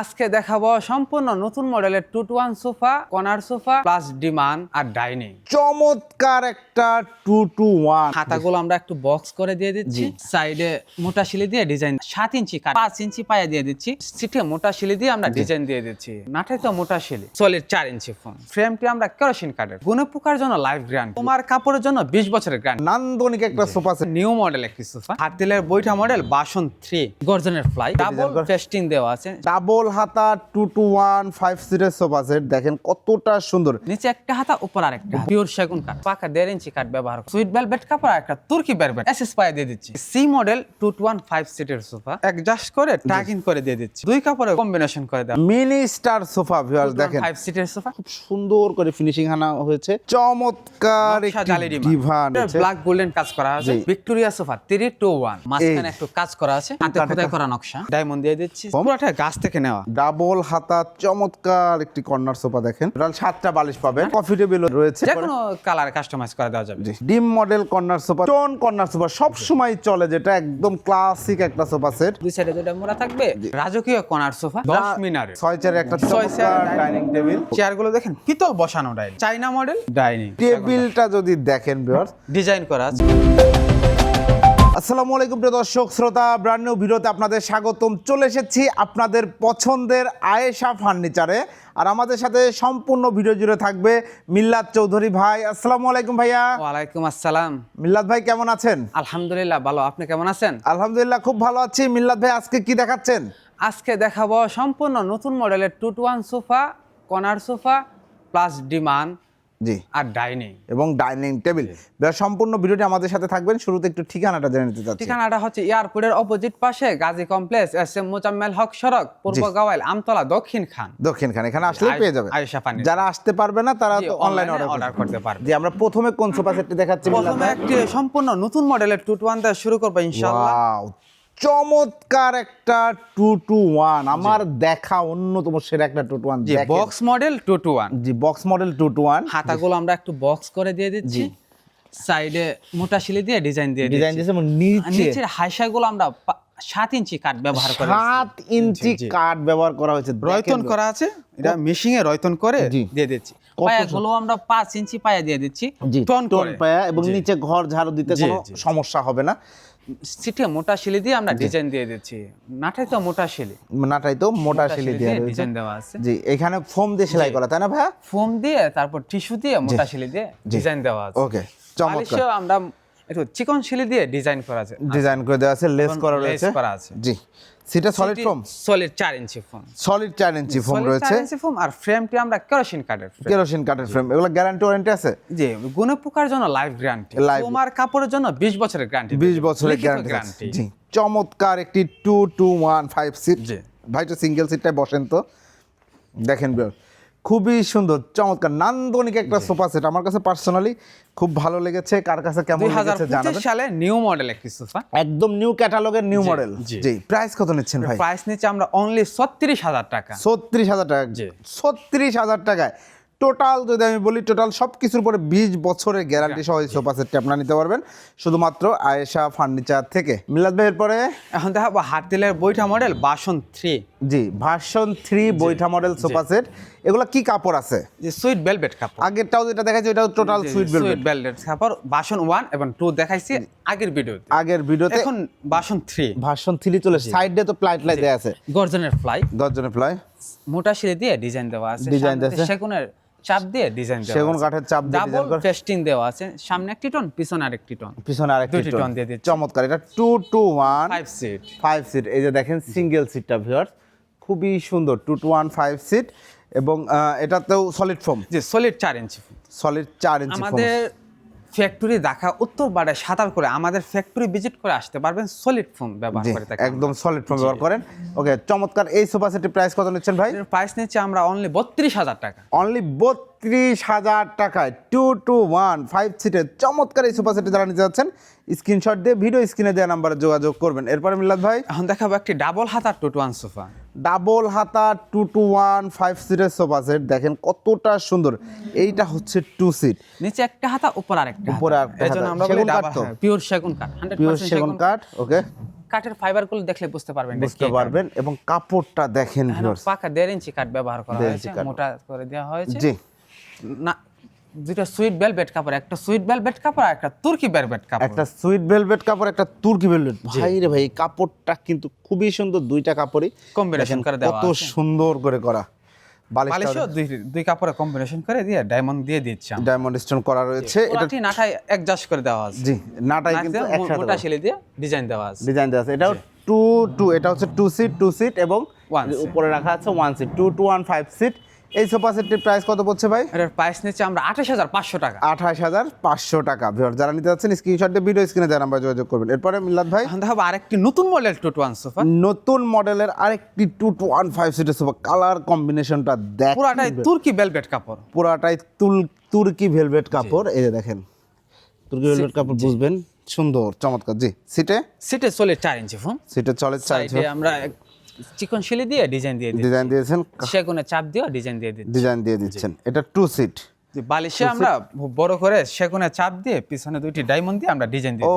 আজকে দেখাবো সম্পূর্ণ নতুন মডেলের two two one sofa corner sofa plus demand আর ডাইনিং চমৎকার একটা টু টু ওয়ান খাতাগুলো আমরা একটু বক্স করে দিয়ে দিচ্ছি। সাইডে মোটা শিলি দিয়ে ডিজাইন সাত ইঞ্চি পাঁচ ইঞ্চি পায়ে দিয়ে দিচ্ছি। সিটে মোটা শিলি দিয়ে আমরা ডিজাইন দিয়ে দিচ্ছি। নাটাই তো মোটা শিলি। সলিড চার ইঞ্চি ফোন ফ্রেমটি আমরা কেরোসিন কাঠের। গুনে পোকার জন্য লাইফ গ্রান্ট তোমার কাপড়ের জন্য বিশ বছরের গ্রান্ট নান্দনিক একটা সোফা সেট নিউ মডেল একটি সোফা। হাতিলের বইটা মডেল বাসন থ্রি গর্জনের ফ্লাই ডাবল ফেস্টিং দেওয়া আছে। ডাবল হাতা টু টু ওয়ান ফাইভ সিটের সোফা সেট দেখেন কতটা সুন্দর। নিচে একটা হাতা উপর আর একটা পিওর সেগুন কাঠ। পাকা দেড় ইঞ্চি কাঠ ব্যবহার সুইট বেলভেট কাপড় আর একটা তুর্কি বেলভেট এসএস পায়ে দিয়ে দিচ্ছি। C model two two one five সিটের সোফা অ্যাডজাস্ট করে টাকিং করে দিয়ে দিচ্ছি। দুই কাপড়ে কম্বিনেশন করে দেওয়া। মিনি স্টার সোফা ভিউয়ার্স দেখেন। ফাইভ সিটের সোফা খুব সুন্দর করে ফিনিশিং আনা হয়েছে। চমৎকার একটি ডিভান ব্ল্যাক গোল্ডেন কাজ করা আছে। Victoria sofa three two one মাঝখানে একটু কাজ করা আছে। হাতে খোদাই করা নকশা। ডায়মন্ড দিয়ে দিচ্ছি। পুরোটা গাছ থেকে নেওয়া ডাবল হাতা চমৎকার একটি কর্নার সোফা দেখেন। টোটাল সাতটা বালিশ পাবেন কফি রয়েছে। যে কোনো কালার কাস্টমাইজ করে দেওয়া যাবে। ডিম model corner sofa tone corner sofa সব সময় চলে যেটা একদম ক্লাসিক একটা সোফা সেট দুই সাইডে দুইটা মোড়া থাকবে। রাজকীয় কর্নার সোফা। দশ মিনারে ছয় চারের একটা চমৎকার ডাইনিং টেবিল চেয়ারগুলো দেখেন পিতল বসানো ডাইনিং চাইনা মডেল ডাইনিং টেবিলটা যদি দেখেন ভিউয়ার্স ডিজাইন করা আছে। আসসালামু আলাইকুম প্রিয় দর্শক শ্রোতা ব্র্যান্ড নিউ ভিডিওতে আপনাদের স্বাগতম। চলে এসেছি আপনাদের পছন্দের আয়েশা ফার্নিচারে। আর আমাদের সাথে সম্পূর্ণ ভিডিও জুড়ে থাকবে মিল্লাদ চৌধুরী ভাই। আসসালামু আলাইকুম ভাইয়া। ওয়ালাইকুম আসসালাম। মিল্লাত ভাই কেমন আছেন? আলহামদুলিল্লাহ ভালো। আপনি কেমন আছেন? আলহামদুলিল্লাহ খুব ভালো আছি। মিল্লাত ভাই আজকে কি দেখাচ্ছেন? আজকে দেখাবো সম্পূর্ণ নতুন মডেলের two two one sofa corner sofa plus demand জি। আর ডাইনিং। এবং ডাইনিং টেবিল। সম্পূর্ণ ভিডিওটি আমাদের সাথে থাকবেন। শুরুতে একটু ঠিকানাটা জেনে নিতে চাচ্ছি। ঠিকানাটা হচ্ছে এয়ারপোর্টের অপোজিট পাশে Gazi complex S M Mozammel Haque সড়ক পূর্ব গাওয়াইল আমতলা দক্ষিণ খান। দক্ষিণ খান। এখানে আসলে পেয়ে যাবে। আয়েশা। যারা আসতে পারবে না তারা তো অনলাইনে অর্ডার করতে পারবে। জি আমরা প্রথমে কোন সোফা সেটটি দেখাচ্ছি? প্রথমে একটি সম্পূর্ণ নতুন মডেলের টু টু দিয়ে শুরু করব ইনশাআল্লাহ। চমৎকার একটা টু টু ওয়ান আমার দেখা অন্যতম সেরা একটা two two one box model two two one জি box model two two one হাতাগুলো আমরা একটু বক্স করে দিয়ে দিচ্ছি। সাইডে মোটা শিলি দিয়ে ডিজাইন দিয়ে ডিজাইন দিয়েছে। এবং নিচে নিচের হাইসাগুলো আমরা সাত ইঞ্চি কাঠ ব্যবহার করে সাত ইঞ্চি। কাঠ ব্যবহার করা হয়েছে। রয়তন করা আছে। এটা মেশিং এ রয়তন করে দিয়ে দিচ্ছি। পায়াগুলো আমরা পাঁচ ইঞ্চি পায়া দিয়ে দিচ্ছি। টন পায়া এবং নিচে ঘর ঝাড়ু দিতে কোনো। সমস্যা হবে না। সিটে মোটা শিলি দিয়ে আমরা ডিজাইন দিয়ে দিচ্ছি। নাটাই তো মোটা শিলি। নাটাই তো মোটা শিলি দিয়ে ডিজাইন দেওয়া আছে। জি এখানে ফোম দিয়ে সেলাই করা তাই না ভাইয়া? ফোম দিয়ে তারপর টিস্যু দিয়ে মোটা শিলি দিয়ে ডিজাইন দেওয়া আছে। ওকে চমৎকার। আমরা একটু চিকন শিলি দিয়ে ডিজাইন করা আছে। ডিজাইন করে দেওয়া আছে লেস করা লেস রয়েছে করা আছে। জি। সিটা সলিড ফোম সলিড চার ইঞ্চি ফোম সলিড চার ইঞ্চি ফোম রয়েছে। 4 ইঞ্চি ফোম আর ফ্রেমটি আমরা কেরোসিন কাঠের ফ্রেম কেরোসিন কাঠের ফ্রেম এগুলো গ্যারান্টি ওয়ারেন্টি আছে? জি গুণ পোকার জন্য লাইফ গ্যারান্টি তোমার কাপড়ের জন্য 20 বছরের গ্যারান্টি বিশ বছরের গ্যারান্টি জি চমৎকার একটি two two one five seat জি। ভাই তো সিঙ্গেল সিটটাই বসেন তো। দেখেন বিয়ার খুবই সুন্দর চমৎকার। নান্দনিক একটা সোফা সেট। আমার কাছে পার্সোনালি খুব ভালো লেগেছে। কার কাছে কেমন লেগেছে জানাবেন। সালে নিউ মডেল একটি সোফা। একদম নিউ ক্যাটালগের নিউ মডেল। জি। প্রাইস কত নিচ্ছেন ভাই? প্রাইস নিচ্ছে আমরা অনলি ছত্রিশ হাজার টাকা। ছত্রিশ হাজার টাকা। জি। ছত্রিশ হাজার টাকায়। টোটাল যদি আমি বলি টোটাল সব কিছুর উপরে বিশ বছরের গ্যারান্টি সহ এই সোফা সেটটি আপনারা নিতে পারবেন। শুধুমাত্র আয়েশা ফার্নিচার থেকে। মিলাদ ভাই এরপরে এখন দেখাবো হাতিলের বইটা মডেল বাসন থ্রি জি ভার্সন থ্রি বৈঠা মডেল সোফা সেট। এগুলো কি কাপড় আছে? যে সুইট বেলভেট কাপড়। আগেরটাও যেটা দেখাচ্ছি ওটাও total sweet velvet sweet velvet কাপড় বাসন ওয়ান এবং টু দেখাইছি আগের ভিডিওতে। আগের ভিডিওতে এখন বাসন থ্রি ভার্সন থ্রি চলে এসেছে। সাইডে তো প্লাইট লাই দেয়া আছে। গর্জনের ফ্লাই দশজনের প্লাই মোটা সিঁড়ি দিয়ে ডিজাইন দেওয়া আছে। সামনেতে দেওয়া আছে। সেগুনের চাপ দিয়ে ডিজাইন দেওয়া সেগুন কাঠের চাপ দিয়ে ডিজাইন করা। ফেস্টিং দেওয়া আছে। সামনে একটি টন পিছনে আরেকটি টন পিছনে আরেকটি টোন টোন দিয়ে দিচ্ছি। চমৎকার। এটা two two one five seat five seat এই যে দেখেন সিঙ্গেল সিটটা ভিউয়ার্স খুবই সুন্দর। Two two one five seat এবং এটাতেও সলিড ফোম যে সলিড চার ইঞ্চি সলিড চার ইঞ্চি আমাদের ফ্যাক্টরি দেখা উত্তর বাড়ায় সাঁতার করে আমাদের ফ্যাক্টরি ভিজিট করে আসতে পারবেন সলিড ফোম ব্যবহার করে থাকে একদম সলিড ফোম ব্যবহার করেন। ওকে চমৎকার। এই সোফা সেটের প্রাইস কত নিচ্ছেন ভাই? প্রাইস নিচ্ছে আমরা অনলি বত্রিশ হাজার টাকা। অনলি বত্রিশ হাজার টাকায় টু টু ওয়ান ফাইভ সিটের চমৎকার এই সোফা সেটে যারা নিতে যাচ্ছেন স্ক্রিনশট দিয়ে ভিডিও স্ক্রিনে দেওয়া নাম্বারে যোগাযোগ করবেন। এরপরে মিল্লাদ ভাই? এখন দেখাবো একটি ডাবল হাতার two two one sofa double হাতা টু টু ওয়ান ফাইভ সিটের সোফা সেট দেখেন কতটা সুন্দর। এইটা হচ্ছে টু সিট নিচে একটা হাতা উপর আরেকটা উপরে আরেকটা আমরা সেগুন কাঠ তো? পিওর সেগুন কাঠ পিওর সেগুন কাঠ ওকে কাঠের ফাইবারগুলো দেখলে বুঝতে পারবেন বুঝতে পারবেন এবং কাপড়টা দেখেন পাকা দেড় ইঞ্চি কাঠ ব্যবহার করা হয়েছে মোটা করে দেওয়া হয়েছে। জি। না দুইটা সুইট বেলভেট কাপড় একটা সুইট বেলভেট কাপড় আর একটা তুর্কি বেলভেট কাপড়। একটা সুইট ভেলভেট কাপড় একটা তুর্কি ভেলভেট ভাই রে ভাই কাপড়টা কিন্তু খুবই সুন্দর দুইটা কাপড়ই। দেখেন করে দেওয়া কত সুন্দর করে করা। বালিশও দুই দুই কাপড়ে কম্বিনেশন করে দিয়ে ডায়মন্ড দিয়ে দিচ্ছি ডায়মন্ড স্টোন করা রয়েছে। এটা পুরাটি নাটাই অ্যাডজাস্ট করে দেওয়া আছে। জি নাটাই কিন্তু একসাথে মোটা শিলি দিয়ে ডিজাইন দেওয়া আছে। ডিজাইন দেওয়া আছে। এটাও টু টু এটা হচ্ছে টু সিট টু সিট এবং seat. উপরে রাখা আছে one seat two two one five seat এই সোফা সেটটির প্রাইস কত পড়ছে ভাই? এটার প্রাইস নিচ্ছে আমরা আঠাশ হাজার পাঁচশো টাকা। আঠাশ হাজার পাঁচশো টাকা ভিউয়ার যারা নিতে যাচ্ছেন স্ক্রিনশট দিয়ে ভিডিও স্ক্রিনে দেওয়া নাম্বার যোগাযোগ করবেন। এরপরে মিল্লাদ ভাই? দেখাবো আরেকটি নতুন model two two one sofa নতুন মডেলের আরেকটি টু টু ওয়ান ফাইভ সিটের সোফা কালার কম্বিনেশনটা দেখ পুরাটাই তুর্কি ভেলভেট কাপড়। পুরাটাই তুল তুর্কি ভেলভেট কাপড়। এই যে দেখেন। তুর্কি ভেলভেট কাপড় বুঝবেন। সুন্দর চমৎকার। জি সিটে সিটে চলে চার ইঞ্চি ফোন সিটে চলে চার সাইডে আমরা চিকন শিলি দিয়ে ডিজাইন দিয়ে ডিজাইন দিয়েছেন সেগুনে চাপ দিয়ে ডিজাইন দিয়ে দিচ্ছেন ডিজাইন দিয়ে দিচ্ছেন। এটা টু সিট বালিশে আমরা বড় করে সেগুনে চাপ দিয়ে পিছনে দুইটি ডায়মন্ড দিয়ে আমরা ডিজাইন দিয়ে ও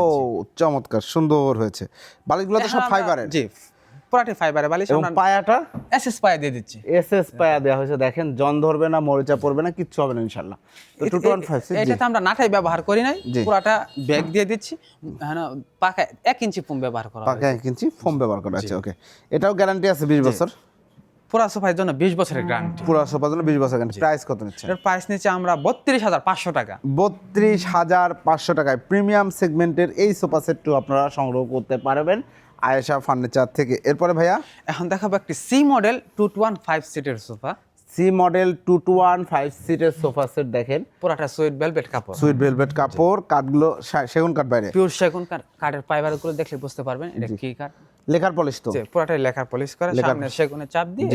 চমৎকার সুন্দর হয়েছে। বালিশগুলো তো সব ফাইবারের জি পুরাটি ফাইবারের বালিশ এবং আমরা পায়াটা? এসএস পায়ে দিয়ে দিচ্ছি। এস এস পায়া দেওয়া হয়েছে দেখেন জন ধরবে না মরিচা পড়বে না কিচ্ছু হবে না তো two two one five seat এটাতে আমরা নাটাই ব্যবহার করি নাই। পুরাটা ব্যাগ দিয়ে দিচ্ছি হ্যাঁ পাকা এক ইঞ্চি পুম ব্যবহার করা পাকা এক ইঞ্চি ফোম ব্যবহার করা আছে ওকে এটাও গ্যারান্টি আছে বিশ বছর? পুরা সোফার জন্য বিশ বছরের গ্যারান্টি পুরো সোফার জন্য বিশ বছর গ্যারান্টি প্রাইস কত নিচ্ছেন? এর প্রাইস নিচ্ছে আমরা বত্রিশ হাজার পাঁচশো টাকা। বত্রিশ হাজার পাঁচশো টাকায়। প্রিমিয়াম সেগমেন্টের এই সোফা সেটটিও আপনারা সংগ্রহ করতে পারবেন। আয়েশা ফার্নিচার থেকে। এরপরে ভাইয়া? এখন দেখাবো একটি C model two two one five সিটের sofa C model two two one five সিটের সোফা সেট দেখেন। পুরাটা সুইট ভেলভেট কাপড়। সুইট ভেলভেট কাপড় কাঠগুলো সেগুন কাঠ বাইরে। পিওর সেগুন কাঠ কাঠের ফাইবারগুলো দেখলে বুঝতে পারবেন এটা কি কাঠ। লেখার পলিশ তো। পুরাটাই লেখার পলিশ করে। সামনে সেগুনে চাপ দিয়ে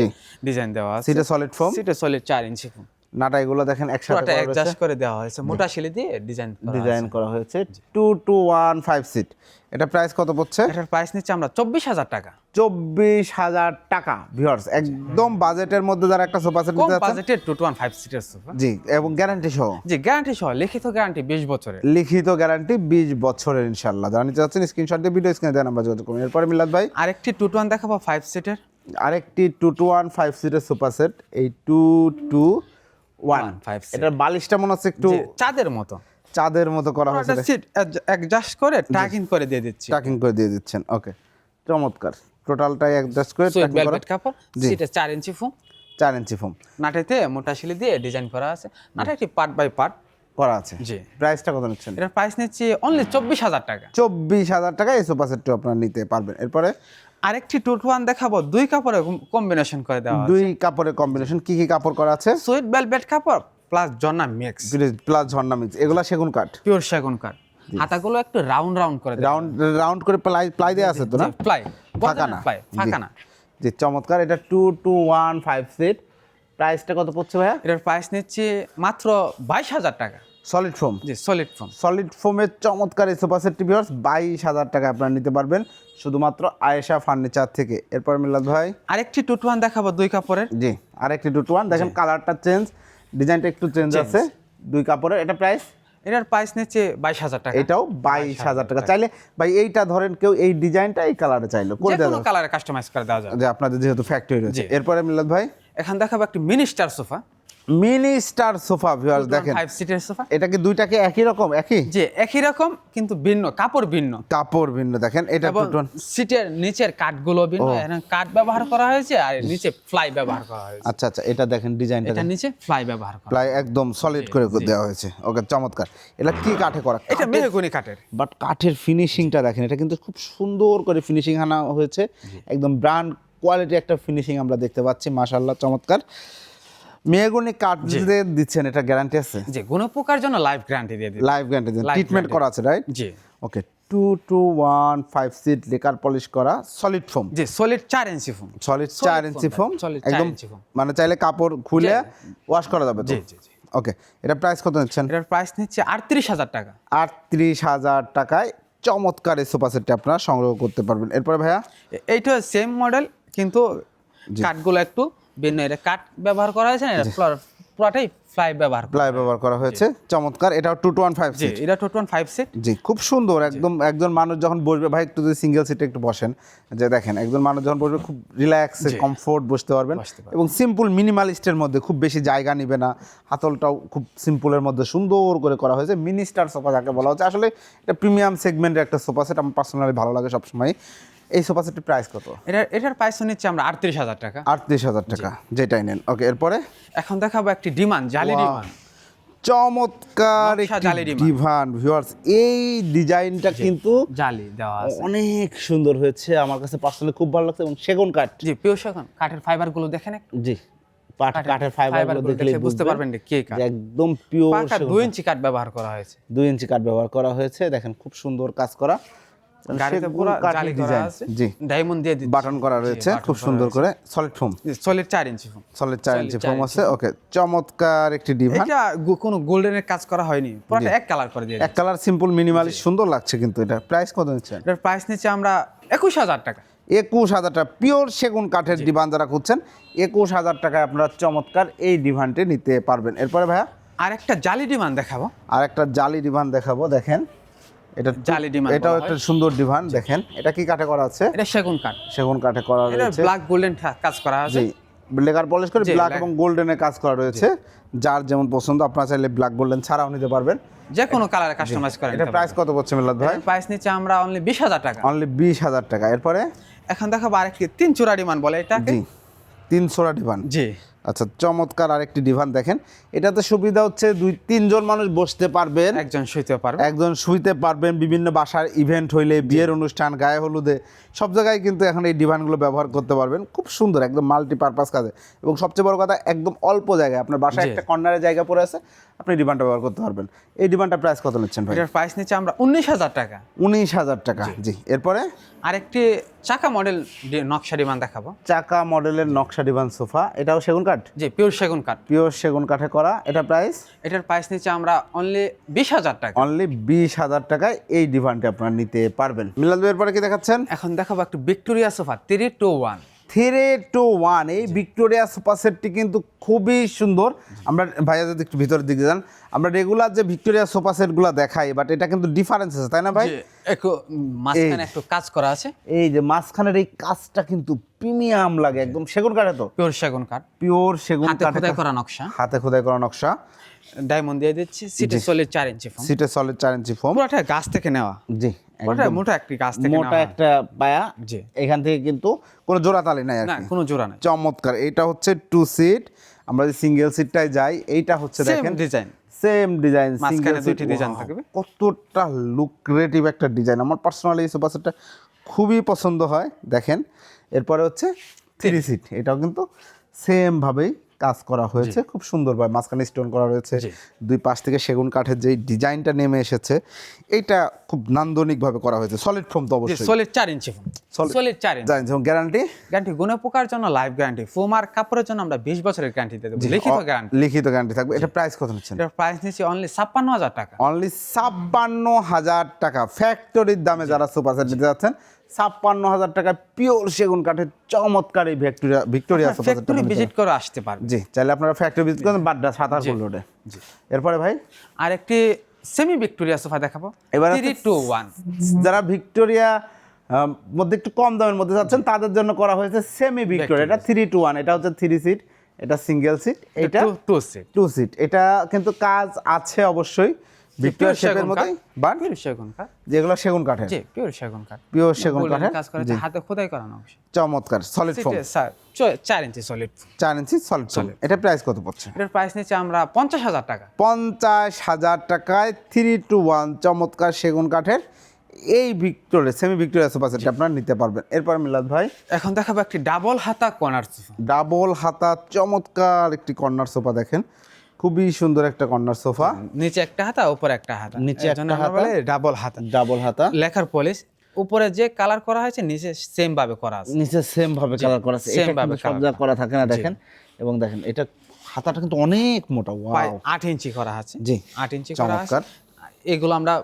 ডিজাইন দেওয়া আছে। সিটে সলিড ফোম সিটে সলিড চার ইঞ্চি ফোম নাটা এগুলো দেখেন একসাথে অ্যাডজাস্ট করে দেওয়া হয়েছে। মোটা শিলি দিয়ে ডিজাইন ডিজাইন করা হয়েছে। Two two one five seat এটা প্রাইস কত পড়ছে? এটার প্রাইস নিচ্ছে আমরা চব্বিশ হাজার টাকা। চব্বিশ হাজার টাকা ভিউয়ার্স একদম বাজেটের মধ্যে যারা একটা সোফা সেট নিতে বাজেটের টু টু ওয়ান ফাইভ সিটের সোফা জি এবং গ্যারান্টি সহ। জি গ্যারান্টি সহ। লিখিত গ্যারান্টি বিশ বছরের। লিখিত গ্যারান্টি বিশ বছরের ইনশাল্লাহ যারা নিতে যাচ্ছেন স্ক্রিনশট দিয়ে ভিডিও স্ক্রিনে দেওয়া নাম্বার যোগাযোগ করুন। এরপরে মিলাদ ভাই। আরেকটি টু টু ওয়ান দেখাবো ফাইভ সিটের আরেকটি টু টু ওয়ান ফাইভ সিটের সোফা সেট এই টু টু ওয়ান five বালিশটা মনে হচ্ছে একটু চাঁদের মতো। চাঁদের মতো করা হয়েছে। সিট অ্যাডজাস্ট করে টাকিং করে দিয়ে দিচ্ছি। টাকিং করে দিয়ে দিচ্ছেন ওকে চমৎকার। টোটালটাই অ্যাডজাস্ট করে টাকিং করা। কাপড় জি। সিটে চার ইঞ্চি ফুম চার ইঞ্চি ফোম নাটাইতে মোটা শিলি দিয়ে ডিজাইন করা আছে। নাটাইটি পার্ট বাই পার্ট করা আছে। জি। প্রাইসটা কত নিচ্ছেন? এটার প্রাইস নিচ্ছে অনলি চব্বিশ হাজার টাকা। চব্বিশ হাজার টাকা এই সোফা সেটটি আপনারা নিতে পারবেন। এরপরে আরেকটি টু টু ওয়ান দেখাবো দুই কাপড়ে কম্বিনেশন করে দেওয়া দুই কাপড়ের কম্বিনেশন কি কি কাপড় করা আছে? সুইট ভেলভেট কাপড় প্লাস জন্না মিক্স প্লাস ঝর্ণা মিক্স এগুলা সেগুন কাঠ? পিওর সেগুন কাঠ। হাতাগুলো একটু রাউন্ড রাউন্ড করে রাউন্ড রাউন্ড করে প্লাই প্লাই দেওয়া আছে তো না? প্লাই। ফাঁকা না প্লাই ফাঁকা না। যে চমৎকার। এটা two two one five seat প্রাইসটা কত পড়ছে ভাইয়া? এটার প্রাইস নিচ্ছে মাত্র বাইশ হাজার টাকা। সলিড ফোম জি সলিড ফোম সলিড ফোমের চমৎকার এই সোফা সেটটি ভিউয়ার্স বাইশ হাজার টাকা আপনারা নিতে পারবেন শুধুমাত্র আয়েশা ফার্নিচার থেকে। এরপর মিলাদ ভাই। আরেকটি টু টু ওয়ান দেখাবো দুই কাপড়ের। জি আরেকটি টু টু ওয়ান দেখেন কালারটা চেঞ্জ ডিজাইনটা একটু চেঞ্জ আছে। দুই কাপড়ের এটা প্রাইস এটার প্রাইস নিচ্ছে বাইশ হাজার টাকা। এটাও বাইশ হাজার টাকা। চাইলে ভাই এইটা ধরেন কেউ এই ডিজাইনটা এই কালারে চাইলো। করে দেওয়া কালারে কাস্টমাইজ করে দেওয়া যাবে। যে আপনাদের যেহেতু ফ্যাক্টরি রয়েছে। এরপরে মিলাদ ভাই। এখন দেখাবো একটি minister sofa mini star sofa viewers দেখেন। ফাইভ সিটের সোফা? এটা কি দুইটাকে একই রকম? একই? যে একই রকম কিন্তু ভিন্ন কাপড় ভিন্ন। কাপড় ভিন্ন দেখেন এটা এবং টু সিটের নিচের কাঠগুলো ভিন্ন এখানে কাঠ ব্যবহার করা হয়েছে আর নিচে ফ্লাই ব্যবহার করা হয়েছে। আচ্ছা আচ্ছা এটা দেখেন ডিজাইনটা এটা নিচে ফ্লাই ব্যবহার করা। প্রায় একদম সলিড করে দেওয়া হয়েছে। ওকে চমৎকার। এটা কি কাঠে করা? এটা মেহগুনি কাঠের। বাট কাঠের ফিনিশিংটা দেখেন এটা কিন্তু খুব সুন্দর করে ফিনিশিং আনা হয়েছে একদম ব্র্যান্ড কোয়ালিটি একটা ফিনিশিং আমরা দেখতে পাচ্ছি মাশাল্লাহ চমৎকার। মেহগুনি কাঠ যে দিচ্ছেন এটা গ্যারান্টি আছে? যে কোনো প্রকার জন্য লাইফ গ্যারান্টি দিয়ে দিবে লাইভ গ্যারান্টি Life ট্রিটমেন্ট করা আছে রাইট জি। Okay two two one five seat lacquer polish করা সলিড ফোম জি সলিড চার ইঞ্চি ফোম সলিড চার ইঞ্চি ফোম একদম মানে চাইলে কাপড় খুলে ওয়াশ করা যাবে তো? জি, জি, জি। ওকে এটা প্রাইস কত নিচ্ছেন? এটার প্রাইস নিচ্ছে আটত্রিশ হাজার টাকা। আটত্রিশ হাজার টাকায় চমৎকার এই সোফা সেটটি আপনারা সংগ্রহ করতে পারবেন। এরপরে ভাইয়া? এইটা সেম মডেল কিন্তু কাঠগুলো একটু ভিন্ন এটা কাঠ ব্যবহার করা হয়েছে না? এটা পুরাটাই ফ্লাই ব্যবহার। প্লাই ব্যবহার করা হয়েছে। চমৎকার এটাও টু টু ওয়ান ফাইভ জি এটা টোটাল ফাইভ সিট জি খুব সুন্দর একদম একজন মানুষ যখন বসবে ভাই একটু যদি সিঙ্গেল সিটে একটু বসেন যে দেখেন একজন মানুষ যখন বসবে খুব রিল্যাক্সে কমফোর্ট বসতে পারবেন। এবং সিম্পল মিনিমালিস্টের মধ্যে খুব বেশি জায়গা নিবে না। হাতলটাও খুব সিম্পলের মধ্যে সুন্দর করে করা হয়েছে। মিনিস্টার সোফা যাকে বলা হচ্ছে। আসলে এটা প্রিমিয়াম সেগমেন্টের একটা সোফা সেট আমার পার্সোনালি ভালো লাগে সবসময়। এই সোফা সেটের প্রাইস কত? এটা এটার প্রাইস নিচ্ছে আমরা আটত্রিশ হাজার টাকা। আটত্রিশ হাজার টাকা যেটাই নেন। ওকে এরপরে? এখন দেখাবো একটি ডিমান্ড জালি ডিমান্ড চমৎকার একটি ডিভান। ভিউয়ার্স এই ডিজাইনটা কিন্তু জালি দেওয়া আছে। অনেক সুন্দর হয়েছে আমার কাছে পার্সোনালি খুব ভালো লাগছে এবং সেগুন কাঠ। জি পিওর সেগুন কাঠের ফাইবারগুলো দেখেন একটু। জি পাট কাঠের ফাইবারগুলো দেখলে বুঝতে পারবেন যে কে কাঠ। একদম পিওর পাকা দুই ইঞ্চি কাঠ ব্যবহার করা হয়েছে। দুই ইঞ্চি কাঠ ব্যবহার করা হয়েছে দেখেন খুব সুন্দর কাজ করা। গাড়িতে পুরো জালি করা আছে। জি। ডায়মন্ড দিয়ে দিচ্ছি। বাটন করা রয়েছে খুব সুন্দর করে সলিড ফোম সলিড চার ইঞ্চি ফোন সলিড চার ইঞ্চি চার ফোম আছে। ওকে চমৎকার একটি ডিভান এটা কোনো গোল্ডেনের কাজ করা হয়নি। পুরোটা এক কালার করে দিয়ে এক কালার সিম্পল মিনিমালি সুন্দর লাগছে কিন্তু এটা। প্রাইস কত নিচ্ছেন? এটার প্রাইস নিচ্ছে আমরা একুশ হাজার টাকা। একুশ হাজার টাকা। পিওর সেগুন কাঠের ডিভান যারা খুঁজছেন একুশ হাজার টাকায় আপনারা চমৎকার এই ডিভানটি নিতে পারবেন। এরপরে ভাইয়া? আর একটা জালি ডিমান্ড দেখাবো। আর একটা জালি ডিভান দেখাবো দেখেন। এটা জালি ডিভান এটাও একটা সুন্দর ডিভান দেখেন। এটা কি কাঠে করা আছে? এটা সেগুন কাঠ। সেগুন কাঠে করা এটা রয়েছে। ব্ল্যাক গোল্ডেন কাজ করা আছে। জি। লেকার পলিশ করে ব্ল্যাক এবং গোল্ডেনের কাজ করা রয়েছে। যার যেমন পছন্দ আপনারা চাইলে ব্ল্যাক গোল্ডেন ছাড়াও নিতে পারবেন। যে কোনো কালারে কাস্টমাইজ করেন এটা প্রাইস কত পড়ছে মিলাদ ভাই? প্রাইস নিচ্ছে আমরা অনলি বিশ হাজার টাকা। অনলি বিশ হাজার টাকা। এরপরে? এখন দেখাবো আরেকটি তিন চূড়া ডিমান্ড বলে এটাকে। জি। তিনশোটা ডিভান জি। আচ্ছা চমৎকার আরেকটি ডিভান দেখেন। এটাতে সুবিধা হচ্ছে দুই তিনজন মানুষ বসতে পারবেন। একজন শুইতে পারবে। একজন শুইতে পারবেন বিভিন্ন বাসার ইভেন্ট হইলে বিয়ের অনুষ্ঠান গায়ে হলুদে সব জায়গায় কিন্তু এখন এই ডিভানগুলো ব্যবহার করতে পারবেন। খুব সুন্দর একদম মাল্টিপারপাস কাজে। এবং সবচেয়ে বড় কথা একদম অল্প জায়গায় আপনার বাসায় একটা কর্নারে জায়গা পড়ে আছে আপনি ডিভানটা ব্যবহার করতে পারবেন। এই ডিভানটা প্রাইস কত নিচ্ছেন ভাই? এটার প্রাইস নিচ্ছে আমরা উনিশ হাজার টাকা। উনিশ হাজার টাকা জি। এরপরে? আরেকটি চাকা মডেল নকশা ডিমান দেখাবো। চাকা মডেলের নকশা ডিমান সোফা এটাও সেগুন কাঠ? জি পিওর সেগুন কাঠ। পিওর সেগুন কাঠে করা এটা প্রাইস এটার প্রাইস নিচে আমরা অনলি বিশ হাজার টাকা। অনলি বিশ হাজার টাকায় এই ডিভানটি আপনারা নিতে পারবেন। মিলাদ এরপরে কি দেখাচ্ছেন? এখন দেখাবো একটু Victoria sofa three two one three two one এই ভিক্টোরিয়া সোফা সেটটি কিন্তু খুবই সুন্দর। আমরা ভাইয়া যদি একটু ভিতরের দিকে যান আমরা রেগুলার যে ভিক্টোরিয়া সোফা সেটগুলো দেখাই বাট এটা কিন্তু ডিফারেন্স আছে তাই না ভাই? একটু মাঝখানে একটু কাজ করা আছে। এই যে মাঝখানের এই কাজটা কিন্তু প্রিমিয়াম লাগে একদম সেগুন কাঠে তো? পিওর সেগুন কাঠ। পিওর সেগুন কাঠে খোদাই করা নকশা। হাতে খোদাই করা নকশা। ডায়মন্ড দিয়ে দিচ্ছি সিটে সলিড চার ইঞ্চি ফোম সিটে সলিড চার ইঞ্চি ফোম পুরোটা গাছ থেকে নেওয়া। জি। মোটা একটি গাছ থেকে মোটা একটা পায়া এখান থেকে কিন্তু কোনো জোড়া তালি নাই আর না কোনো জোড়া নাই। চমৎকার। এটা হচ্ছে টু সিট আমরা যে সিঙ্গেল সিটটায় যাই এইটা হচ্ছে দেখেন। ডিজাইন সেম ডিজাইন মাঝখানে দুইটি design থাকবে। কতটা লুক্রেটিভ একটা ডিজাইন আমার পার্সোনালি এই সোফা সেটটা খুবই পছন্দ হয় দেখেন। এরপরে হচ্ছে থ্রি সিট এটাও কিন্তু সেম ভাবেই কাজ করা হয়েছে খুব সুন্দরভাবে মাঝখানে স্টোন করা রয়েছে দুই পাশ থেকে সেগুন কাঠের যে ডিজাইনটা নেমে এসেছে এটা খুব নান্দনিকভাবে করা হয়েছে সলিড ফোম তো অবশ্যই। সলিড চার ইঞ্চি ফোম সলিড চার ইঞ্চি জানেন গ্যারান্টি গ্যারান্টি গুণে পোকার জন্য লাইফ গ্যারান্টি ফোম আর কাপড়ের জন্য আমরা বিশ বছরের গ্যারান্টি দেবো লিখিত গ্যারান্টি লিখিত গ্যারান্টি থাকবে এটা প্রাইস কত নিচ্ছেন? এটার প্রাইস নিচ্ছি অনলি ছাপ্পান্ন হাজার টাকা। অনলি ছাপ্পান্ন হাজার টাকা। ফ্যাক্টরির দামে যারা সুপার সেট নিতে যাচ্ছেন ছাপ্পান্ন হাজার টাকা পিওর সেগুন কাঠের চমৎকার এই ভিক্টোরিয়া ভিক্টোরিয়া ফ্যাক্টরি ভিজিট করে আসতে পারবে জি চাইলে আপনারা ফ্যাক্টরি ভিজিট করেন বাড্ডা সাতারপুর রোডে এরপরে ভাই? আর একটি সেমি ভিক্টোরিয়া সোফা দেখাবো। এবার থ্রি টু ওয়ান যারা ভিক্টোরিয়া মধ্যে একটু কম দামের মধ্যে যাচ্ছেন তাদের জন্য করা হয়েছে সেমি ভিক্টোরিয়া এটা থ্রি টু ওয়ান এটা হচ্ছে থ্রি সিট এটা সিঙ্গেল সিট এটা টু সিট টু সিট এটা কিন্তু কাজ আছে অবশ্যই। ভিক্টোরিয়া শেপের মধ্যে বাট পিওর সেগুন কাঠ? যেগুলো সেগুন কাঠের। জি পিওর সেগুন কাঠ। পিওর সেগুন কাঠের? কাজ করা হাতে খোদাই করা নকশা চমৎকার সলিড ফোম স্যার চ- চার ইঞ্চি সলিড চার ইঞ্চি সলিড ফোম এটা প্রাইস কত পড়ছে? এটার প্রাইস নিচ্ছে আমরা পঞ্চাশ হাজার টাকা। পঞ্চাশ হাজার টাকায় থ্রি টু ওয়ান চমৎকার সেগুন কাঠের। এই ভিক্টোরিয়া সেমি ভিক্টোরিয়া সোফা সেটটা আপনারা নিতে পারবেন। এরপর মিলাদ ভাই। এখন দেখাবো একটি ডাবল হাতা কর্নার সোফা ডাবল হাতা চমৎকার একটি কর্নার সোফা দেখেন। খুবই সুন্দর একটা কর্নার সোফা। নিচে একটা হাতা উপরে একটা হাতা। নিচে একটা হাতা। ডাবল হাতা। ডাবল হাতা। লেখার পলিশ উপরে যে কালার করা হয়েছে নিচে সেম ভাবে করা আছে। নিচে সেম ভাবে কালার করা আছে। সেম ভাবে সব colour করা থাকে না দেখেন। এবং দেখেন এটা হাতাটা কিন্তু অনেক মোটা ওয়াও আট ইঞ্চি করা আছে। জি, আট ইঞ্চি করা আছে। এগুলো আমরা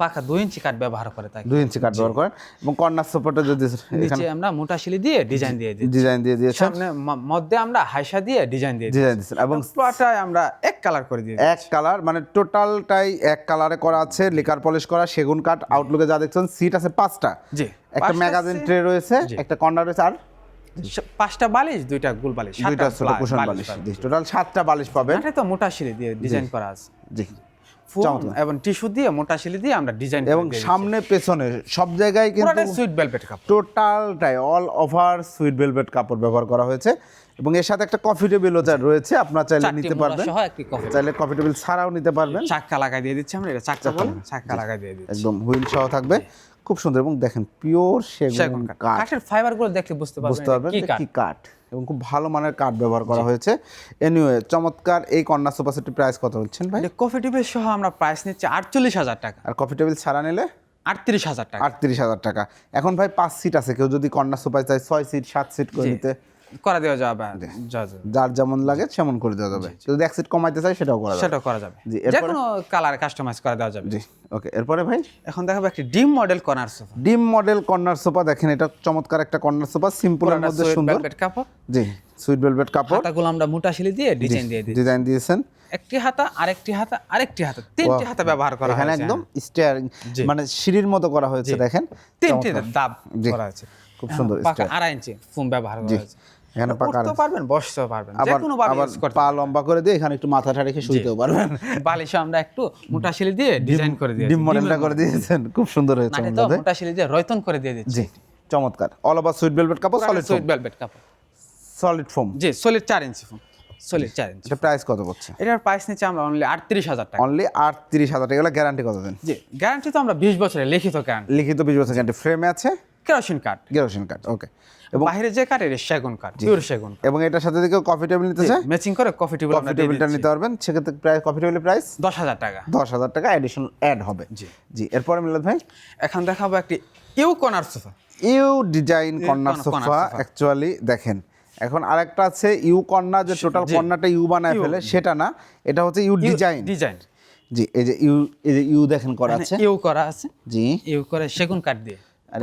পাকা দুই ইঞ্চি কাঠ ব্যবহার করে থাকি দুই ইঞ্চি কাঠ ব্যবহার করেন এবং কর্নার যদি নিচে আমরা মোটা শিলি দিয়ে ডিজাইন দিয়ে দিই ডিজাইন দিয়ে সামনে মধ্যে আমরা হাইসা দিয়ে ডিজাইন দিয়ে ডিজাইন দিয়েছেন। এবং পুরোটাই আমরা এক কালার করে। এক কালার মানে টোটালটাই এক কালারে করা আছে লিকার পলিশ করা সেগুন কাঠ আউটলুকে যা দেখছেন সিট আছে পাঁচটা। জি। একটা ম্যাগাজিন ট্রে রয়েছে একটা কর্নার রয়েছে আর পাঁচটা বালিশ দুইটা গোল বালিশ দুইটা ছোট কুশন বালিশ টোটাল সাতটা বালিশ পাবেন। এটা তো মোটা শিলি দিয়ে ডিজাইন করা আছে। জি। ফুল এবং টিস্যু দিয়ে মোটা শিলি দিয়ে আমরা ডিজাইন এবং সামনে পেছনে সব জায়গায় কিন্তু সুইট ভেলভেট কাপড়। টোটালটাই অল ওভার সুইট ভেলভেট কাপড় ব্যবহার করা হয়েছে। এবং এর সাথে একটা কফি টেবিলও রয়েছে আপনারা চাইলে নিতে পারবেন। চাইলে কফি টেবিল ছাড়াও নিতে পারবেন। চাক্কা লাগাই দিয়ে দিচ্ছি আমরা এটা চাক্কা বলে চাক্কা লাগাই দিয়ে দিচ্ছি। একদম হুইল সহ থাকবে। খুব সুন্দর এবং দেখেন পিওর সেগুন কাঠ। কাঠ। কাঠের ফাইবারগুলো দেখলে বুঝতে পারবেন বুঝতে পারবেন কি কাঠ। এবং খুব ভালো মানের কাঠ ব্যবহার করা হয়েছে। এনিওয়ে চমৎকার এই কন্যা সোফা সেটের প্রাইস কত হচ্ছেন ভাই? কফি টেবিল সহ আমরা প্রাইস নিচ্ছি আটচল্লিশ হাজার টাকা। আর কফি টেবিল ছাড়া নিলে? আটত্রিশ হাজার টাকা। আটত্রিশ হাজার টাকা। এখন ভাই পাঁচ সিট আছে। কেউ যদি কন্যা সোফায় চায় ছয় সিট সাত সিট করে নিতে করা দেওয়া যাবে। যার যেমন লাগে সেমন করে দেওয়া যাবে। যদি এক সিট কমাইতে চায় সেটাও করা যাবে। সেটাও করা যাবে। জি, যে কোনো কালার কাস্টমাইজ করে দেওয়া যাবে। জি ওকে এরপরে ভাই? এখন দেখাবো একটি ডিম মডেল কর্নার সোফা ডিম মডেল কর্নার সোফা দেখেন এটা চমৎকার একটা কর্নার সোফা সিম্পলের মধ্যে সুন্দর। কাপড়। জি সুইট ভেলভেট কাপড়। হাতাগুলো আমরা মোটা শিলি দিয়ে ডিজাইন দিয়ে দিই ডিজাইন দিয়েছেন। একটি হাতা আরেকটি হাতা আরেকটি হাতা তিনটি হাতা ব্যবহার করা এখানে হয়েছে। একদম স্টেয়ারিং মানে সিঁড়ির মতো করা হয়েছে দেখেন। তিনটি দাব করা হয়েছে। খুব সুন্দর আড়াই ইঞ্চি ফোম ব্যবহার করা হয়েছে। এখানে পাকা পারবেন বসতেও পারবেন যে কোনো ইউজ করতে পা লম্বা করে দিয়ে এখানে একটু মাথাটা রেখে শুইতেও পারবেন। বালিশে আমরা একটু মোটা শিলি দিয়ে ডিজাইন করে দিয়ে ডিম মডেলটা করে দিয়েছেন। খুব সুন্দর হয়েছে মাঠে তো মোটা শিলি দিয়ে রয়তন করে দিয়ে দিচ্ছি। জি চমৎকার। অল ওভার সুইট ভেলভেট কাপড় সলিড সলিড ভেলভেট কাপড়। সলিড ফোম জি সলিড চার ইঞ্চি ফোম সলিড চার ইঞ্চি এটা প্রাইস কত পড়ছে? এটার প্রাইস নিচ্ছে আমরা অনলি টাকা। অনলি টাকা। গ্যারান্টি কত দেন? জি গ্যারান্টি তো আমরা বিশ বছরের লিখিত গ্যারান্টি লিখিত বিশ বছর গ্যারান্টি ফ্রেমে আছে? কেরোসিন কাঠ। কেরোসিন ওকে এবং বাইরে যে সেগুন কাঠ পিওর সেগুন এবং এটার সাথে যদি কেউ কফি টেবিল নিতে চায় ম্যাচিং করে কফি টেবিল কফি টেবিলটা নিতে পারবেন। সেক্ষেত্রে প্রায় কফি টেবিলের প্রাইস দশ হাজার টাকা। দশ হাজার টাকা অ্যাডিশনাল অ্যাড হবে। জি। জি এরপরে মিলাদ ভাই? এখন দেখাবো একটি U corner sofa. U design corner sofa. Actually দেখেন। এখন আরেকটা আছে ইউ কর্নার যে টোটাল। কর্নারটা ইউ বানায় ফেলে সেটা না। এটা হচ্ছে ইউ ডিজাইন। ডিজাইন। জি এই যে ইউ এই যে ইউ দেখেন করা আছে। ইউ করা আছে। জি। ইউ করে সেগুন কাঠ দিয়ে। আর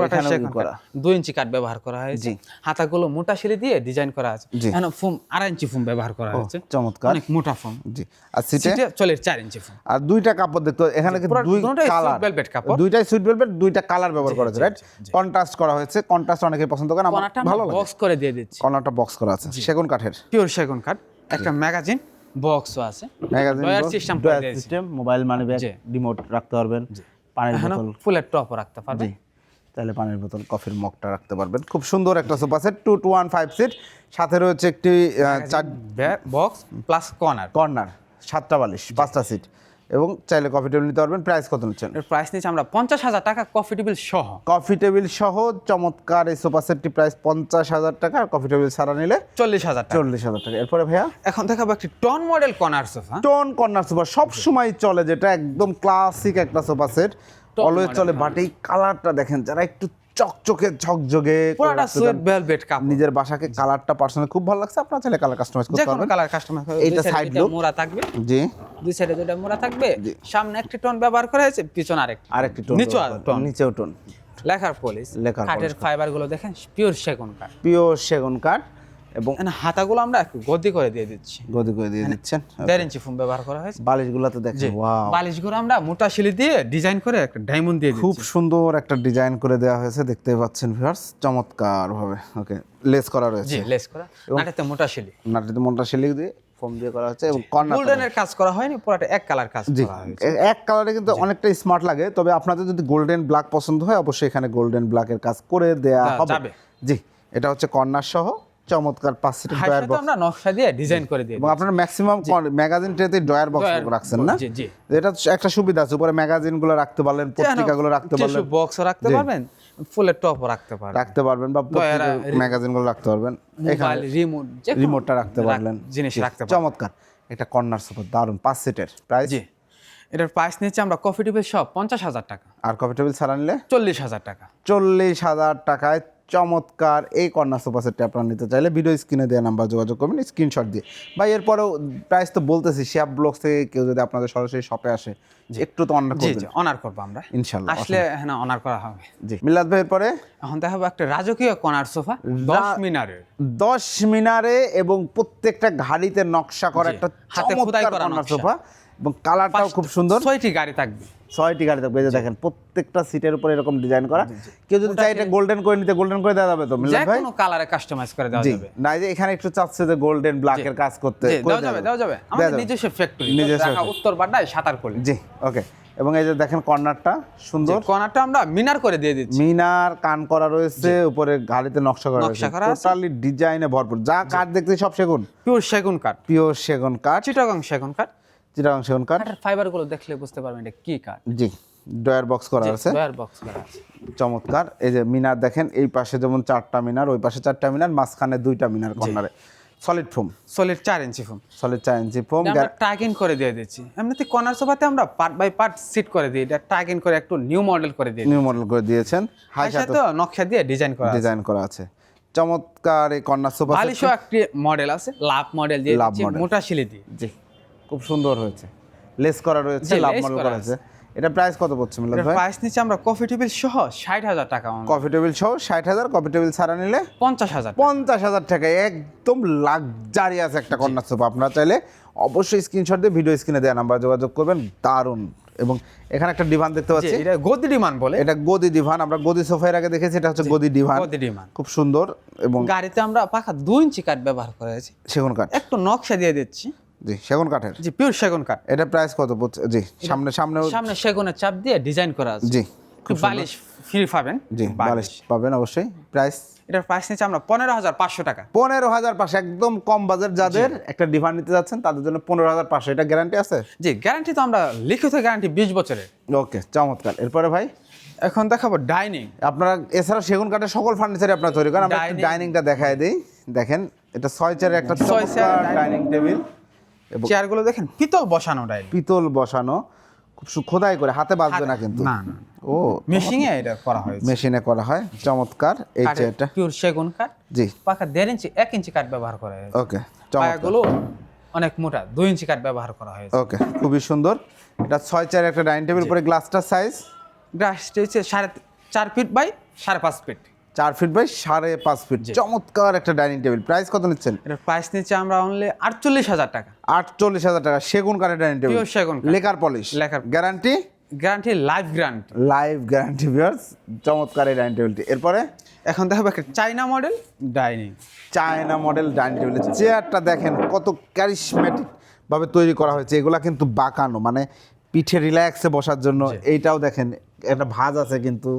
করা। কাঠ। ইঞ্চি কাঠ ব্যবহার করা হয়েছে। হাতাগুলো মোটা শিলি দিয়ে ডিজাইন করা আছে। এখন ফোম আড়াই ইঞ্চি ফোম ব্যবহার করা হয়েছে। চমৎকার। অনেক মোটা ফোম জি। আর সিটে সিটে চলে চার ইঞ্চি ফোম আর দুইটা কাপড় দেখতে এখানে কিন্তু দুই কালার suite কাপড়। দুইটাই সুইট ভেলভেট দুইটা কালার ব্যবহার করা হয়েছে রাইট কন্ট্রাস্ট করা হয়েছে। কন্ট্রাস্ট অনেকে পছন্দ করেন আমার ভালো লাগে। বক্স করে দিয়ে দিচ্ছি। কর্নারটা বক্স করা আছে সেগুন কাঠের। পিওর সেগুন কাঠ। একটা ম্যাগাজিন বক্সও আছে। Magazine system system mobile money bag remote রাখতে পারবেন পানির বোতল। ফুলের টপও রাখতে পারবে জি। তাহলে পানির বোতল কফির মগটা রাখতে পারবেন। খুব সুন্দর একটা sofa set two two one five seat সাথে রয়েছে একটি চার বক্স প্লাস কর্নার কর্নার সাতটা বালিশ পাঁচটা সিট এবং চাইলে কফি টেবিল নিতে পারবেন। প্রাইস কত নিচ্ছেন? এর প্রাইস নিচ্ছে আমরা পঞ্চাশ হাজার টাকা কফি টেবিল সহ। কফি টেবিল সহ চমৎকার এই সোফা সেটটি প্রাইস পঞ্চাশ হাজার টাকা আর কফি টেবিল ছাড়া নিলে চল্লিশ হাজার টাকা। চল্লিশ হাজার টাকা। এরপরে ভাইয়া? এখন দেখাবো একটি tone model corner sofa. Tone corner sofa সব সময় চলে যেটা একদম ক্লাসিক একটা সোফা সেট। অলওয়েজ চলে বাট এই কালারটা দেখেন যারা একটু চকচকে ঝকঝকে পুরোটা সুইট ভেলভেট কাপড়। নিজের বাসাকে কালারটা পার্সোনালি খুব ভালো লাগছে আপনারা চাইলে কালার কাস্টমাইজ করতে পারবেন কালার কাস্টমার এইটা side look। মোড়া থাকবে। জি। দুই সাইডে দুইটা মোড়া থাকবে। সামনে একটি টোন ব্যবহার করা হয়েছে পিছনে আরেকটি। আরেকটি টোন নিচু টোন নিচেও টোন লেখার পলিশ লেখার কাঠের ফাইবারগুলো দেখেন পিওর সেগুন কাঠ পিওর সেগুন কাঠ এবং এখানে হাতাগুলো আমরা একটু গদি করে দিয়ে দিচ্ছি। গদি করে দিয়ে দিচ্ছেন? দেড় ইঞ্চি ফোম ব্যবহার করা হয়েছে। বালিশগুলোতে দেখেন ওয়াও বালিশগুলো আমরা মোটা শিলি দিয়ে ডিজাইন করে একটা ডায়মন্ড দিয়ে খুব সুন্দর একটা ডিজাইন করে দেওয়া হয়েছে দেখতে পাচ্ছেন ভিউয়ার্স চমৎকার ভাবে ওকে লেস করা জি রয়েছে লেস করা নাটাতে মোটা শিলি। নাটিতে মনটা শিলিক দিয়ে ফোম দিয়ে করা হচ্ছে এবং কর্নার গোল্ডেনের কাজ করা হয়নি পুরোটা এক কালার কাজ জি করা হয়েছে। এক কালারে কিন্তু অনেকটা স্মার্ট লাগে তবে আপনাদের যদি গোল্ডেন ব্ল্যাক পছন্দ হয় অবশ্যই এখানে গোল্ডেন ব্ল্যাকের কাজ করে দেয়া হবে। জি এটা হচ্ছে কর্নার সহ চমৎকার পাঁচ সিটের ড্রয়ার বক্স আমরা নকশা দিয়ে ডিজাইন করে দিয়ে এবং আপনারা ম্যাক্সিমাম ম্যাগাজিন ট্রেতে ড্রয়ার বক্স রাখছেন না? জি। এটা একটা সুবিধা আছে উপরে ম্যাগাজিনগুলো রাখতে পারলেন পত্রিকাগুলো রাখতে পারলেন। বক্সও রাখতে পারবেন ফুলের টপও রাখতে পারবেন। রাখতে পারবেন বা ম্যাগাজিনগুলো রাখতে পারবেন। মোবাইল রিমোট রিমোটটা রাখতে রাখ- পারলেন। জিনিস রাখতে পারবেন। চমৎকার। এটা কর্নার সোফা দারুণ পাঁচ সিটের প্রাইস জি। এটার প্রাইস নিচ্ছে আমরা কফি টেবিল সব পঞ্চাশ হাজার টাকা। আর কফি টেবিল ছাড়া নিলে? চল্লিশ হাজার টাকা। চল্লিশ হাজার টাকায় চমৎকার এই কর্নার সোফা সেটটি আপনারা নিতে চাইলে ভিডিও স্ক্রিনে দেওয়া নাম্বার যোগাযোগ করবেন স্ক্রিনশট দিয়ে। ভাই এরপরেও প্রাইস তো বলতেছি শিয়াব ব্লগস থেকে কেউ যদি আপনাদের সরাসরি শপে আসে একটু তো অন্য জি করবেন। অনার করব আমরা। ইনশাল্লাহ আসলে হ্যাঁ অনার করা হবে। জি। মিল্লাদ ভাই এরপরে এখন দেখাবো একটা রাজকীয় কনার সোফা দশ মিনারে দশ মিনারে এবং প্রত্যেকটা ঘাড়িতে নকশা করা একটা হাতে খোদাই করা সোফা এবং কালারটাও খুব সুন্দর। ছয়টি গাড়ি থাকবে। ছয়টি গাড়ি থাকবে যে দেখেন প্রত্যেকটা সিটের উপর এরকম ডিজাইন করা। কেউ যদি চাই এটা গোল্ডেন করে নিতে গোল্ডেন করে দেওয়া যাবে তো মিল্লাদ ভাই? কোনো কালারে কাস্টমাইজ করে দেওয়া যাবে। না এই যে এখানে একটু চাচ্ছে যে গোল্ডেন ব্ল্যাকের কাজ করতে দেওয়া যাবে দেওয়া যাবে। আমাদের নিজস্ব ফ্যাক্টরি নিজস্ব ঢাকা উত্তর বাড্ডায় সাতার করলে। জি ওকে এবং এই যে দেখেন কর্নারটা সুন্দর। কর্নারটা আমরা মিনার করে দিয়ে দিচ্ছি। মিনার কান করা রয়েছে উপরে গাড়িতে নকশা করা রয়েছে। টোটালি ডিজাইনে ভরপুর। যা কাঠ দেখতে সব সেগুন। পিওর সেগুন কাঠ। পিওর সেগুন কাঠ। চিটাগং সেগুন কাঠ। চিটাগাং সেগুন কাঠ? কাঠের ফাইবারগুলো দেখলে বুঝতে পারবেন এটা কি কাঠ। জি ডয়ার বক্স করা আছে। ডয়ার বক্স করা আছে। চমৎকার। এই যে মিনার দেখেন এই পাশে যেমন চারটা মিনার ওই পাশে চারটা মিনার মাঝখানে দুইটা মিনার কর্নারে সলিড ফোম সলিড চার ইঞ্চি ফোম সলিড চার ইঞ্চি ফোম আমরা ট্রাগিং করে দিয়ে দিচ্ছি। এমনিতে কর্নার সোফাতে আমরা পার্ট বাই পার্ট সিট করে দিই। এটা ট্রাগিং করে একটু নিউ মডেল করে দিই নিউ মডেল করে দিয়েছেন। হাই সাথে নকশা দিয়ে ডিজাইন করা ডিজাইন করা আছে। চমৎকার এই কর্নার সোফা বালিশও একটি মডেল আছে। লাভ মডেল দিয়ে লাভ model। মোটা শিলি দিয়ে। জি। খুব সুন্দর হয়েছে। লেস করা রয়েছে লাভ মডেল করা আছে। এটা প্রাইস কত পড়ছে মিলাদ ভাই? প্রাইস নিচ্ছে আমরা কফি টেবিল সহ ষাট হাজার টাকা কফি টেবিল সহ ষাট হাজার কফি টেবিল ছাড়া নিলে পঞ্চাশ হাজার পঞ্চাশ হাজার টাকায় একদম লাক্সারি আছে একটা কর্নার সোফা আপনারা চাইলে অবশ্যই স্ক্রিনশট দিয়ে ভিডিও স্ক্রিনে দেওয়া নাম্বার যোগাযোগ করবেন দারুণ। এবং এখানে একটা ডিভান দেখতে পাচ্ছি। এটা গদি ডিমান্ড বলে। এটা গদি ডিভান আমরা গদি সোফার আগে দেখেছি এটা হচ্ছে গদি ডিভান গদি ডিমান্ড খুব সুন্দর এবং গাড়িতে আমরা পাখা দুই ইঞ্চি কাঠ ব্যবহার করেছি। সেগুন কাঠ। একটু নকশা দিয়ে দিচ্ছি। জি সেগুন কাঠের। জি পিওর সেগুন কাঠ। এটা প্রাইস কত? জি সামনে সামনে সামনে সেগুনের চাপ দিয়ে ডিজাইন করা আছে। জি বালিশ ফ্রি পাবেন। জি বালিশ। পাবেন অবশ্যই। প্রাইস এটার প্রাইস নিচ্ছে আমরা পনেরো হাজার পাঁচশো টাকা। পনেরো হাজার পাঁচশো একদম কম বাজেট যাদের একটা ডিভান নিতে যাচ্ছেন তাদের জন্য পনেরো হাজার পাঁচশো। এটা গ্যারান্টি আছে? জি গ্যারান্টি তো আমরা লিখিত গ্যারান্টি বিশ বছরের। ওকে চমৎকার। এরপরে ভাই? এখন দেখাবো ডাইনিং আপনারা এছাড়া সেগুন কাঠের সকল ফার্নিচারই আপনারা তৈরি করেন। আমরা ডাইনিংটা দেখায় দিই। দেখেন এটা ছয় চেয়ারের একটা ছয় চেয়ারের ডাইনিং টেবিল চেয়ারগুলো দেখেন পিতল বসানো ডাইনিং পিতল বসানো খুব খোদাই করে হাতে বাজবে না কিন্তু। না না ও মেশিংয়ে এটা করা হয়েছে। মেশিনে করা হয় চমৎকার। এই চেয়ারটা পিওর সেগুন কাঠ। জি। পাখা দেড় ইঞ্চি এক ইঞ্চি কাঠ ব্যবহার করা হয়েছে। ওকে পায়াগুলো অনেক মোটা দুই ইঞ্চি কাঠ ব্যবহার করা হয়েছে। ওকে খুবই সুন্দর। এটা ছয় চেয়ারের একটা ডাইনিং টেবিল পরে গ্লাসটার সাইজ? গ্রাসটি হচ্ছে সাড়ে চার ফিট বাই সাড়ে পাঁচ ফিট। চার ফিট বাই সাড়ে পাঁচ ফিট চমৎকার একটা ডাইনিং টেবিল প্রাইস কত নিচ্ছেন? এটার প্রাইস নিচ্ছে আমরা অনলি আটচল্লিশ হাজার টাকা। আটচল্লিশ হাজার টাকা। সেগুন কাঠের ডাইনিং টেবিল সেগুন। Lacquer polish lacquer guarantee guarantee life guarantee live guarantee viewers চমৎকার এই ডাইনিং টেবিলটি এরপরে? এখন দেখাবো একটা China model dining China model dining table চেয়ারটা দেখেন কত ক্যারিসমেটিক ভাবে তৈরি করা হয়েছে। এগুলা কিন্তু বাঁকানো মানে পিঠে রিল্যাক্সে বসার জন্য। এইটাও দেখেন একটা ভাঁজ আছে কিন্তু।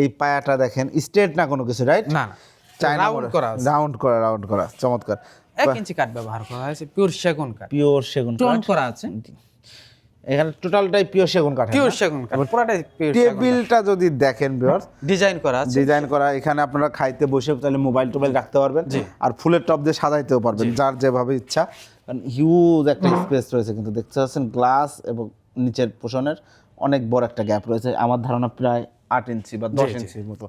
এই পায়াটা দেখেন স্ট্রেট না কোনো কিছু রাইট না চায়না রাউন্ড করা রাউন্ড করা রাউন্ড করা চমৎকার। এক ইঞ্চি কাঠ ব্যবহার করা হয়েছে পিওর সেগুন কাঠ পিওর সেগুন টোন করা আছে। এখানে টোটালটাই পিওর সেগুন কাঠ পিওর সেগুন কাঠ পুরোটাই টেবিলটা যদি দেখেন ভিউয়ার্স ডিজাইন করা আছে। ডিজাইন করা এখানে আপনারা খাইতে বসে তাহলে মোবাইল টোবাইল রাখতে পারবেন। আর ফুলের টপ দিয়ে সাজাইতেও পারবেন যার যেভাবে ইচ্ছা। কারণ হিউজ একটা স্পেস রয়েছে কিন্তু দেখতে পাচ্ছেন গ্লাস এবং নিচের পোষণের অনেক বড় একটা গ্যাপ রয়েছে। আমার ধারণা প্রায় আট ইঞ্চি বা দশ ইঞ্চির মতো।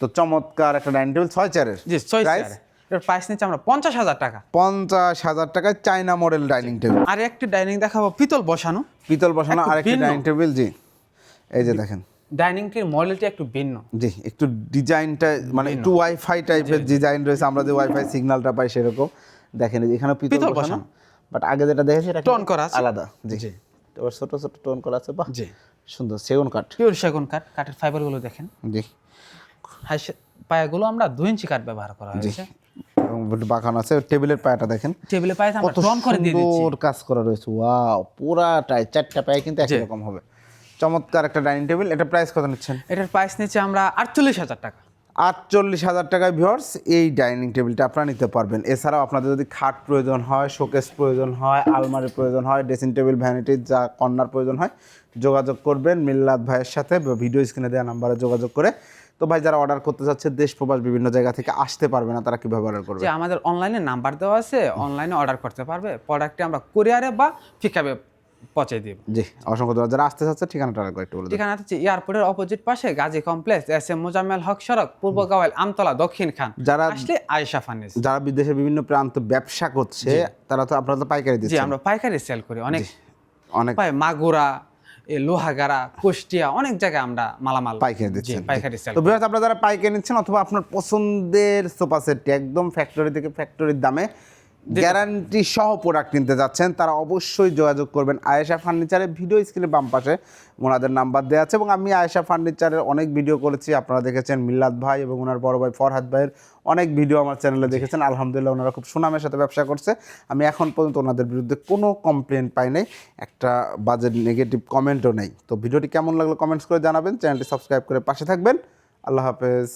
তো চমৎকার একটা ডাইনিং টেবিল ছয় চেয়ারের জি ছয় চেয়ার এটার প্রাইস নিচ্ছে আমরা পঞ্চাশ হাজার টাকা। পঞ্চাশ হাজার টাকায় মডেল ডাইনিং টেবিল। আর একটি ডাইনিং দেখাবো পিতল বসানো। পিতল বসানো একটু আরেকটি ভিন্ন। ডাইনিং টেবিল জি। এই যে দেখেন। ডাইনিংটির মডেলটি একটু ভিন্ন। জি একটু ডিজাইনটা মানে একটু ওয়াইফাই টাইপের ডিজাইন রয়েছে আমরা যে ওয়াইফাই সিগন্যালটা পাই সেরকম। দেখেন এখানে পিতল পিতল বসানো। বাট আগে যেটা দেখেছি এটা টোন করা আলাদা জি। এবার ছোট ছোট টোন করা আছে বাহ। জি। সুন্দর সেগুন কাঠ। পিওর সেগুন কাঠ কাঠের ফাইবারগুলো দেখেন। জি। হাই পায়াগুলো আমরা দুই ইঞ্চি কাঠ ব্যবহার করা হয়েছে। এবং একটু আছে টেবিলের পায়াটা দেখেন। টেবিলের পায়ে আমরা করে দিয়ে দিচ্ছি। সুন্দর কাজ করা রয়েছে। ওয়াও পুরাটাই চারটা পায়ে কিন্তু একই রকম হবে। চমৎকার একটা ডাইনিং টেবিল। এটা প্রাইস কত নিচ্ছেন? এটার প্রাইস নিচ্ছে আমরা আটচল্লিশ হাজার টাকা। আটচল্লিশ হাজার টাকায় ভিউয়ার্স এই ডাইনিং টেবিলটা আপনারা নিতে পারবেন। এছাড়াও আপনাদের যদি খাট প্রয়োজন হয় শোকেস প্রয়োজন হয় আলমারির প্রয়োজন হয় ড্রেসিং টেবিল ভ্যানিটির যা কর্নার প্রয়োজন হয়, যোগাযোগ করবেন মিল্লাদ ভাইয়ের সাথে ভিডিও স্ক্রিনে দেওয়া নাম্বারে যোগাযোগ করে। তো ভাই, যারা অর্ডার করতে চাচ্ছে, দেশ, প্রবাস, বিভিন্ন জায়গা থেকে আসতে পারবে না, তারা কীভাবে অর্ডার করবে? আমাদের অনলাইনে নাম্বার দেওয়া আছে অনলাইনে অর্ডার করতে পারবে। প্রোডাক্টটি আমরা কুরিয়ারে বা পিকআপে পৌঁছে দিব। জি অসংখ্য ধন্যবাদ। যারা আসতে চাচ্ছে ঠিকানাটা আরেকবার একটু বলে ঠিকানা হচ্ছে এয়ারপোর্টের অপোজিট পাশে Gazi complex S M Mozammel Haque সড়ক পূর্ব গাওয়াল আমতলা দক্ষিণ খান। যারা আসলে আয়েশা ফার্নিস যারা বিভিন্ন প্রান্ত ব্যবসা করছে তারা তো আপনারা তো পাইকারি জি আমরা পাইকারি সেল করি। অনেক অনেক। মাগুরা এ লোহাগাড়া কুষ্টিয়া অনেক জায়গায় আমরা মালামাল পাইকারি জি দিচ্ছেন। পাইকারি সেল তো আপনারা যারা পাইকারি নিচ্ছেন অথবা আপনার পছন্দের সোফা সেটটি একদম ফ্যাক্টরি থেকে ফ্যাক্টরির দামে গ্যারান্টি সহ প্রোডাক্ট কিনতে যাচ্ছেন, তারা অবশ্যই যোগাযোগ করবেন আয়েশা ফার্নিচারের ভিডিও স্ক্রিনে বাম পাশে। ওনাদের নাম্বার দেওয়া আছে এবং আমি আয়েশা ফার্নিচারের অনেক ভিডিও করেছি। আপনারা দেখেছেন মিল্লাত ভাই এবং ওনার বড় ভাই ফরহাদ ভাইয়ের অনেক ভিডিও আমার চ্যানেলে দেখেছেন। আলহামদুলিল্লাহ, ওনারা খুব সুনামের সাথে ব্যবসা করছে। আমি এখন পর্যন্ত ওনাদের বিরুদ্ধে কোনো কমপ্লেন পাই নাই। একটা বাজে নেগেটিভ কমেন্টও নেই। তো ভিডিওটি কেমন লাগল কমেন্টস করে জানাবেন। চ্যানেলটি সাবস্ক্রাইব করে পাশে থাকবেন। আল্লাহ হাফেজ।